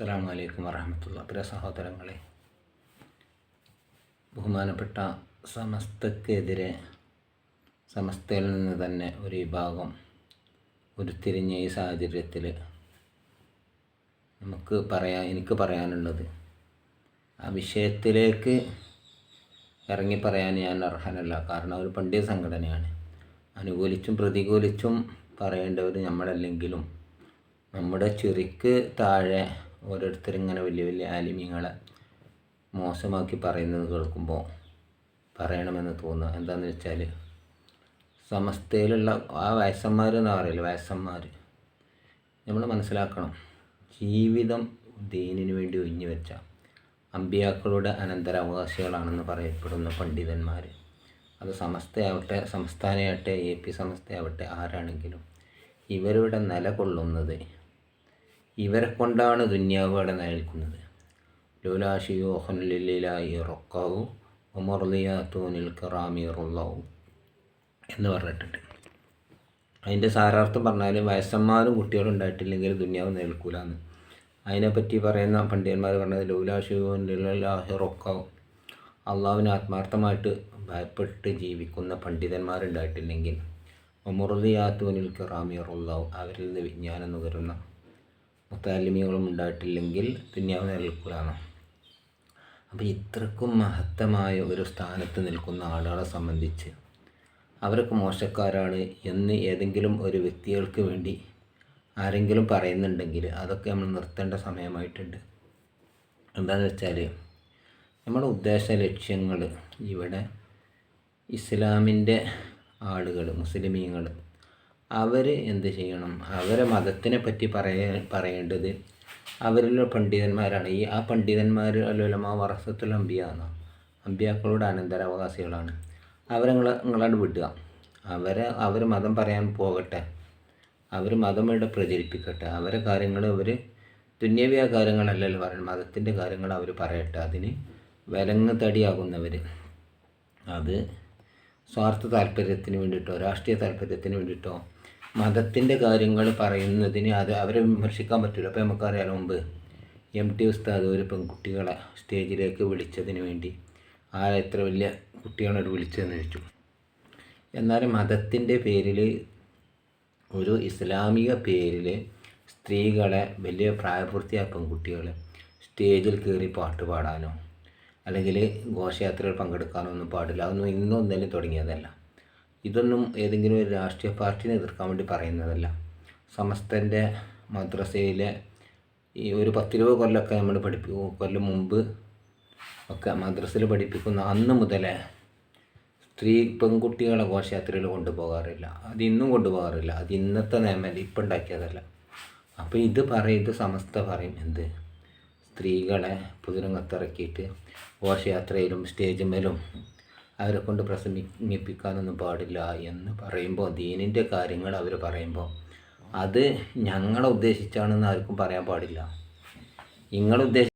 അസ്സാം വലൈക്കും വറഹമത്തുള്ള പ്രിയ സഹോദരങ്ങളെ ബഹുമാനപ്പെട്ട സമസ്തക്കെതിരെ സമസ്തയിൽ നിന്ന് തന്നെ ഒരു വിഭാഗം ഉരുത്തിരിഞ്ഞ ഈ സാഹചര്യത്തിൽ നമുക്ക് പറയാൻ എനിക്ക് പറയാനുള്ളത് ആ വിഷയത്തിലേക്ക് ഇറങ്ങി പറയാൻ ഞാൻ അർഹനല്ല. കാരണം ഒരു പണ്ഡിത സംഘടനയാണ്. അനുകൂലിച്ചും പ്രതികൂലിച്ചും പറയേണ്ടവർ നമ്മളല്ലെങ്കിലും നമ്മുടെ ചെറിക്ക് താഴെ ഓരോരുത്തരിങ്ങനെ വലിയ വലിയ ആലിമ്യങ്ങളെ മോശമാക്കി പറയുന്നത് കേൾക്കുമ്പോൾ പറയണമെന്ന് തോന്നുക. എന്താണെന്ന് വെച്ചാൽ സമസ്തയിലുള്ള ആ വയസ്സന്മാർ എന്ന് പറയില്ല വയസ്സന്മാർ നമ്മൾ മനസ്സിലാക്കണം. ജീവിതം ദീനിനു വേണ്ടി ഒഴിഞ്ഞു വെച്ച അമ്പിയാക്കളുടെ അനന്തരാവകാശികളാണെന്ന് പറയപ്പെടുന്ന പണ്ഡിതന്മാർ അത് സമസ്തയാവട്ടെ സംസ്ഥാനയാവട്ടെ എ പി സമസ്തയാവട്ടെ ആരാണെങ്കിലും ഇവരുടെ നിലകൊള്ളുന്നത് ഇവരെ കൊണ്ടാണ് ദുന്യാവ് അവിടെ നിലനിൽക്കുന്നത്. ലൂലാഷിയോഹൻലില്ലായി റൊക്കാവു ഒമർലിയാത്തൂനിൽ കറാമിറുള്ളാവും എന്ന് പറഞ്ഞിട്ടുണ്ട്. അതിന്റെ സാരാർത്ഥം പറഞ്ഞാൽ വയസ്സന്മാരും കുട്ടികളും ഉണ്ടായിട്ടില്ലെങ്കിൽ ദുന്യാവ് നിലനിൽക്കൂലെന്ന്. അതിനെപ്പറ്റി പറയുന്ന പണ്ഡിതന്മാർ പറഞ്ഞത് ലൂലാഷിയോഹൻലില്ലാഹി റൊക്കാവും അള്ളാവിന് ആത്മാർത്ഥമായിട്ട് ഭയപ്പെട്ട് ജീവിക്കുന്ന പണ്ഡിതന്മാരുണ്ടായിട്ടില്ലെങ്കിൽ ഒമറുദിയാത്തൂനിൽ കറാമിയറുള്ളാവും അവരിൽ നിന്ന് വിജ്ഞാനം നുകരുന്ന മുത്താലിമികളും ഉണ്ടായിട്ടില്ലെങ്കിൽ ദുന്യാവ് നിലനിൽക്കുകയാണ് അപ്പോൾ ഇത്രക്കും മഹത്തമായ ഒരു സ്ഥാനത്ത് നിൽക്കുന്ന ആളുകളെ സംബന്ധിച്ച് അവരൊക്കെ മോശക്കാരാണ് എന്ന് ഏതെങ്കിലും ഒരു വ്യക്തികൾക്ക് വേണ്ടി ആരെങ്കിലും പറയുന്നുണ്ടെങ്കിൽ അതൊക്കെ നമ്മൾ നിർത്തേണ്ട സമയമായിട്ടുണ്ട്. എന്താണെന്ന് വെച്ചാൽ നമ്മുടെ ഉദ്ദേശ ലക്ഷ്യങ്ങൾ ഇവിടെ ഇസ്ലാമിന്റെ ആളുകൾ മുസ്ലിമീങ്ങൾ അവർ എന്ത് ചെയ്യണം? അവരെ മതത്തിനെ പറ്റി പറയ പറയേണ്ടത് അവരിലുള്ള പണ്ഡിതന്മാരാണ്. ഈ ആ പണ്ഡിതന്മാർ അല്ലുലമ വറസത്തുൽ അമ്പിയ എന്നാണ് അമ്പിയാക്കളുടെ അനന്തരാവകാശികളാണ്. അവരെ നിങ്ങളാണ്ട് വിടുക. അവരെ അവർ മതം പറയാൻ പോകട്ടെ. അവർ മതം ഇവിടെ പ്രചരിപ്പിക്കട്ടെ. അവരെ കാര്യങ്ങൾ അവർ തുന്യവ്യ കാര്യങ്ങളല്ലല്ലോ പറയണം മതത്തിന്റെ കാര്യങ്ങൾ അവർ പറയട്ടെ. അതിന് വിലങ്ങ് തടിയാകുന്നവർ അത് സ്വാർത്ഥ താല്പര്യത്തിന് വേണ്ടിയിട്ടോ രാഷ്ട്രീയ താല്പര്യത്തിന് വേണ്ടിയിട്ടോ മതത്തിന്റെ കാര്യങ്ങൾ പറയുന്നതിന് അത് അവരെ വിമർശിക്കാൻ പറ്റില്ല അപ്പോൾ നമുക്കറിയാലോ മുമ്പ് എം ടി ഉസ്താദ് ഒരു പെൺകുട്ടികളെ സ്റ്റേജിലേക്ക് വിളിച്ചതിന് വേണ്ടി ആ എത്ര വലിയ കുട്ടികളെ വിളിച്ചതെന്ന് ചോദിച്ചു. എന്നാൽ മതത്തിന്റെ പേരിൽ ഒരു ഇസ്ലാമിക പേരിൽ സ്ത്രീകളെ വലിയ പ്രായപൂർത്തിയായ പെൺകുട്ടികളെ സ്റ്റേജിൽ കയറി പാട്ട് പാടാനോ അല്ലെങ്കിൽ ഘോഷയാത്രയിൽ പങ്കെടുക്കാനോ ഒന്നും പാടില്ല. അതൊന്നും ഇന്നും ഒന്നും തുടങ്ങിയതല്ല. ഇതൊന്നും ഏതെങ്കിലും ഒരു രാഷ്ട്രീയ പാർട്ടിനെ എതിർക്കാൻ വേണ്ടി പറയുന്നതല്ല. സമസ്തന്റെ മദ്രസയിലെ ഈ ഒരു പത്തിരുപത് കൊല്ലമൊക്കെ നമ്മൾ പഠിപ്പിക്കും കൊല്ലം മുമ്പ് ഒക്കെ മദ്രസയിൽ പഠിപ്പിക്കുന്ന അന്ന് മുതലേ സ്ത്രീ പെൺകുട്ടികളെ ഘോഷയാത്രയിൽ കൊണ്ടുപോകാറില്ല. അത് ഇന്നും കൊണ്ടുപോകാറില്ല. അത് ഇന്നത്തെ നിയമം ഇപ്പം ഉണ്ടാക്കിയതല്ല. അപ്പോൾ ഇത് പറയും ഇത് സമസ്ത പറയും. എന്ത്? സ്ത്രീകളെ പുതിരങ്ങത്തിറക്കിയിട്ട് ഘോഷയാത്രയിലും സ്റ്റേജിന്മേലും അവരെ കൊണ്ട് പ്രസംഗിപ്പിക്കാനൊന്നും പാടില്ല എന്ന് പറയുമ്പോൾ ദീനിന്റെ കാര്യങ്ങൾ അവർ പറയുമ്പോൾ അത് ഞങ്ങളെ ഉദ്ദേശിച്ചാണെന്ന് ആർക്കും പറയാൻ പാടില്ല. നിങ്ങളുദ്ദേശ